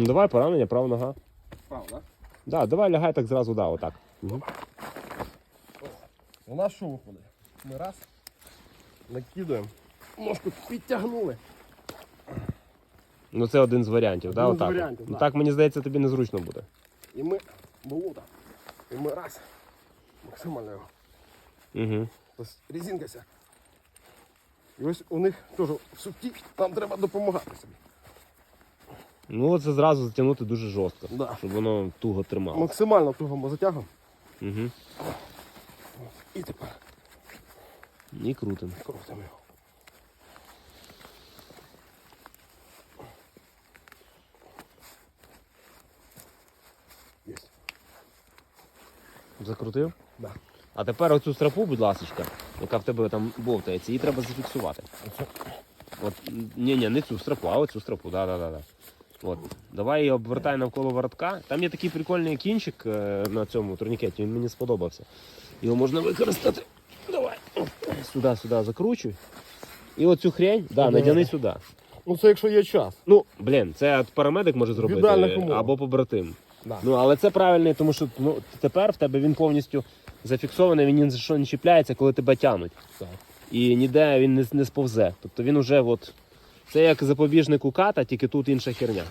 Ну, давай поранення, права нога. Правда? Да, давай лягай так зразу, да, отак. Угу. У нас що виходить? Ми раз накидуємо, ножку підтягнули. Ну це один з варіантів, да, Один з отак. варіантів, ну, да. так мені здається, тобі незручно буде. І ми болото. І ми раз. Максимально його. Угу. Тобто резинка ся. І ось у них теж в суті, там треба допомагати собі. Ну це зразу затягнути дуже жорстко, Да. щоб воно туго тримало. Максимально туго затягом. Угу. І тепер І крутим. крутимо його. Закрутив? Да. А тепер оцю стропу, будь ласка, яка в тебе там бовтається, її треба зафіксувати. От, ні, ні, не цю стропу, а оцю стропу, да, да, да, да. От. Давай її обвертай навколо воротка. Там є такий прикольний кінчик е, на цьому турнікеті, він мені сподобався. Його можна використати. Давай. Сюди, сюди закручуй. І оцю хрень, да, надяни сюди. Ну це якщо є час. Ну, блін, це парамедик може зробити або побратим. Да. Ну, але це правильний, тому що ну, тепер в тебе він повністю зафіксований, він ні за що не чіпляється, коли тебе тянуть. Так. І ніде він не, не сповзе. Тобто він уже от. Це як запобіжник у ката, тільки тут інша херня.